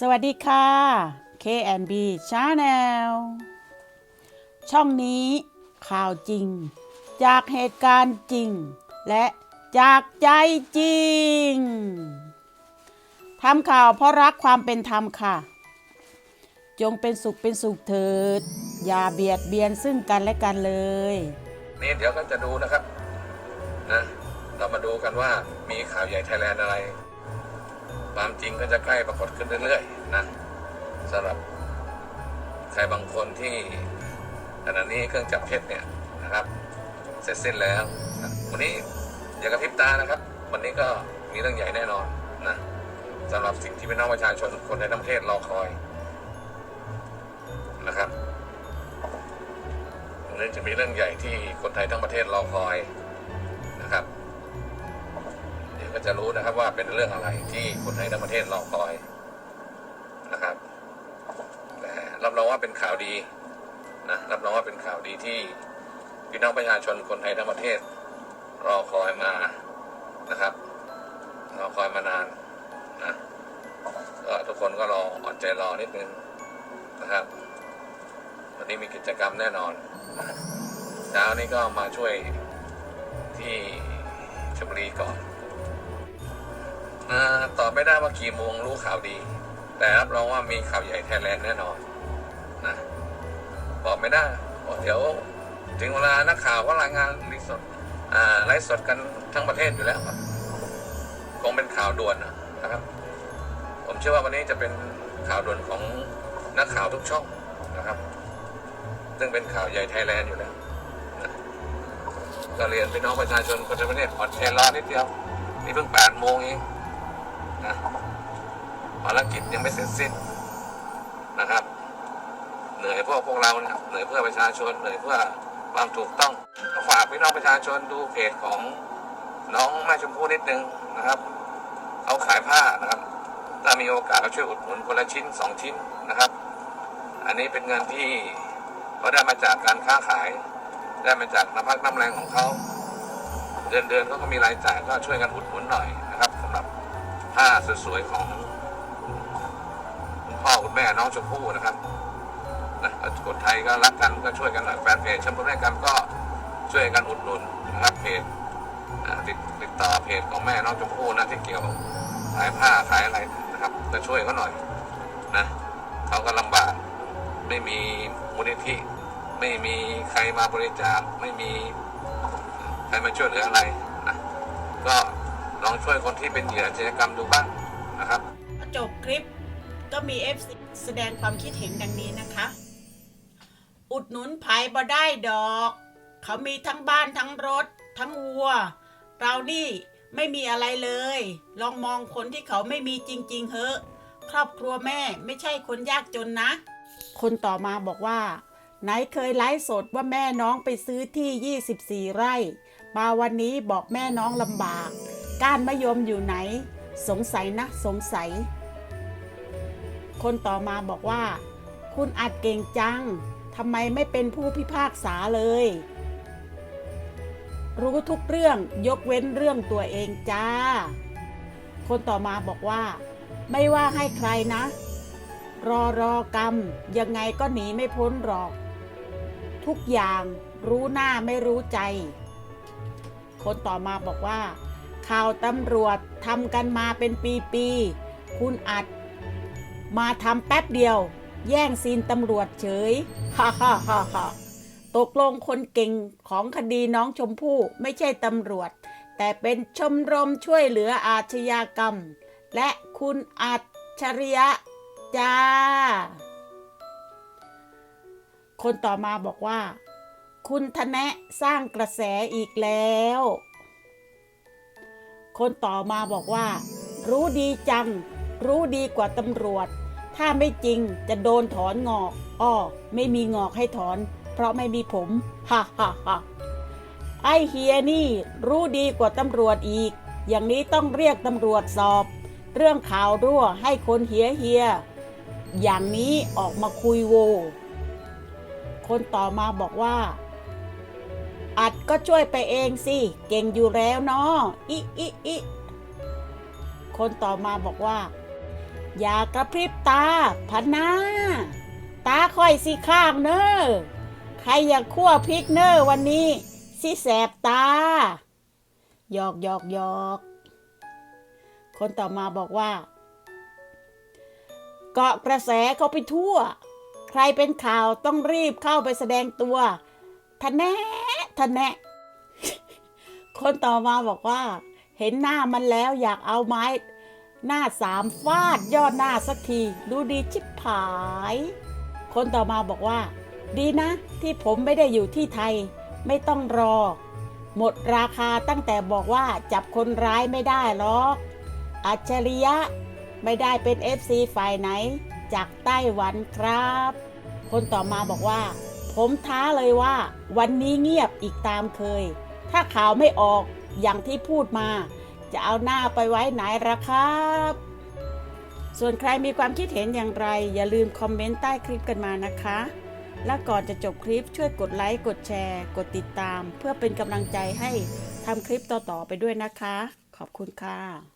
สวัสดีค่ะ KNB Channel ช่องนี้ข่าวจริง จากเหตุการณ์จริง และจากใจจริงทำข่าวเพราะรักความเป็นธรรมค่ะ จงเป็นสุขเป็นสุขเถิด อย่าเบียดเบียนซึ่งกันและกันเลย นี่เดี๋ยวก็จะดูนะครับนะเรามาดูกันว่ามีข่าวใหญ่ไทยแลนด์อะไร ความจริงก็จะใกล้ปรากฏขึ้นเรื่อยๆนะสำหรับใครบางคนที่ขณะนี้เครื่องจับเท็จเนี่ยนะครับ เสร็จสิ้นแล้วนะวันนี้อย่ากระพริบตานะครับ วันนี้ก็มีเรื่องใหญ่แน่นอนนะสำหรับสิ่งที่พี่น้องประชาชนคนในทั้งประเทศรอคอยนะครับวันนี้จะมีเรื่องใหญ่ที่คนไทยทั้งประเทศรอคอย ก็จะรู้นะครับว่าเป็นเรื่องอะไรที่คนไทยทั้งประเทศรอคอยนะครับรับรองว่าเป็นข่าวดีนะรับรองว่าเป็นข่าวดีที่พี่น้องประชาชนคนไทยทั้งประเทศ รอคอยมานะครับ รอคอยมานานนะก็ทุกคนก็รออดใจรอนิดนึงนะครับ วันนี้มีกิจกรรมแน่นอนเช้านี้ก็มาช่วยที่ชลบุรีก่อน ตอบไม่ได้ว่ากี่โมงรู้ข่าวดี แต่รับรองว่ามีข่าวใหญ่ไทยแลนด์แน่นอนนะบอกไม่ได้บอกเดี๋ยวถึงเวลานักข่าวก็รายงานรีสดอ่าไลฟ์สดกันทั้งประเทศอยู่แล้วครับคงเป็นข่าวด่วนนะครับ ผมเชื่อว่าวันนี้จะเป็นข่าวด่วนของนักข่าวทุกช่องนะครับ ซึ่งเป็นข่าวใหญ่ไทยแลนด์อยู่แล้วนะก็เรียนพี่น้องประชาชนคนในประเทศอดใจรอนิดเดียวนี่เพิ่งแปดโมงเอง นะภารกิจยังไม่เสร็จสิ้นนะครับ เหนื่อยพวกพวกเราเนี่ยเหนื่อยเพื่อประชาชน เหนื่อยเพื่อความถูกต้องฝากพี่น้องประชาชนดูเพจของน้องแม่ชมพู่นิดนึงนะครับเขาขายผ้านะครับ ถ้ามีโอกาสก็ช่วยอุดหนุนคนละชิ้นสองชิ้นนะครับ อันนี้เป็นเงินที่เขาได้มาจากการค้าขาย ได้มาจากน้ำพักน้ำแรงของเขาเดือนเดือนเขาก็มีรายจ่ายก็ช่วยกันอุดหนุนหน่อย ผ้าสวยๆของคุณพ่อคุณแม่น้องชมพู่นะครับนะคนไทยก็รักกันก็ช่วยกันหน่อยแฟนเพจชมพู่แม่กันก็ช่วยกันอุดหนุนนะครับเพจติดติดต่อเพจของแม่น้องชมพู่นะที่เกี่ยวขายผ้าขายอะไรนะครับก็ช่วยเขาหน่อยนะเขาก็ลำบากไม่มีมูลนิธิไม่มีใครมาบริจาคไม่มีใครมาช่วยเหลืออะไร องช่วยคนที่เป็นเหยื่ออาชญากรรมดูบ้างนะครับ จบคลิปก็มี FC แสดงความคิดเห็นดังนี้นะคะ อุดหนุนภายบ่ได้ดอก เขามีทั้งบ้านทั้งรถ ทั้งวัว เรานี่ไม่มีอะไรเลย ลองมองคนที่เขาไม่มีจริง ๆ เฮอะ ครอบครัวแม่ไม่ใช่คนยากจนนะ คนต่อมาบอกว่า ไหนเคยไลฟ์สดว่าแม่น้องไปซื้อที่ 24 ไร่ มาวันนี้บอกแม่น้องลำบาก ก้านมะยมอยู่ไหน สงสัยนะสงสัย คนต่อมาบอกว่า คุณอัดเก่งจังทำไมไม่เป็นผู้พิพากษาเลย รู้ทุกเรื่องยกเว้นเรื่องตัวเองจ้า คนต่อมาบอกว่า ไม่ว่าให้ใครนะ รอรอกรรม ยังไงก็หนีไม่พ้นหรอก ทุกอย่างรู้หน้าไม่รู้ใจ คนต่อมาบอกว่า ข่าวตำรวจทำกันมาเป็นปีๆคุณอัดมาทำแป๊บเดียว แย่งซีนตำรวจเฉยฮ่าฮ่าฮ่าฮ่าตกลงคนเก่งของคดีน้องชมพู่ไม่ใช่ตำรวจ แต่เป็นชมรมช่วยเหลืออาชญากรรม และคุณอัจฉริยะจ้า คนต่อมาบอกว่า คุณทะแนะสร้างกระแสอีกแล้ว คนต่อมาบอกว่า รู้ดีจัง รู้ดีกว่าตำรวจ ถ้าไม่จริงจะโดนถอนงอกอ้อไม่มีงอกให้ถอน เพราะไม่มีผมฮ่าฮ่าฮ่าไอเฮียนี่รู้ดีกว่าตำรวจอีก อย่างนี้ต้องเรียกตำรวจสอบ เรื่องข่าวรั่วให้คนเฮียเฮียอย่างนี้ออกมาคุยโว คนต่อมาบอกว่า อัดก็ช่วยไปเองสิ เก่งอยู่แล้วเนาะอิอิอิคนต่อมาบอกว่า อย่ากระพริบตาพันนาตาค่อยสิข้างเนอ้อใครอยากคั่วพริกเนอ้อวันนี้สิแสบตาหยอกหยอกหยอกคนต่อมาบอกว่า เกาะกระแสเขาไปทั่ว ใครเป็นข่าวต้องรีบเข้าไปแสดงตัวทะแน ทะแนะ คนต่อมาบอกว่า เห็นหน้ามันแล้วอยากเอาไม้ หน้าสามฟาดยอดหน้าสักที ดูดีชิบหาย คนต่อมาบอกว่า ดีนะ ที่ผมไม่ได้อยู่ที่ไทย ไม่ต้องรอ หมดราคาตั้งแต่บอกว่าจับคนร้ายไม่ได้หรอกอัจฉริยะไม่ได้เป็น FC ฝ่ายไหน จากไต้หวันครับ คนต่อมาบอกว่า ผมท้าเลยว่า วันนี้เงียบอีกตามเคย ถ้าข่าวไม่ออกอย่างที่พูดมา จะเอาหน้าไปไว้ไหนละครับ ส่วนใครมีความคิดเห็นอย่างไร อย่าลืมคอมเมนต์ใต้คลิปกันมานะคะ และก่อนจะจบคลิปช่วยกดไลค์กดแชร์ กดติดตาม เพื่อเป็นกำลังใจให้ทำคลิปต่อๆไปด้วยนะคะ ขอบคุณค่ะ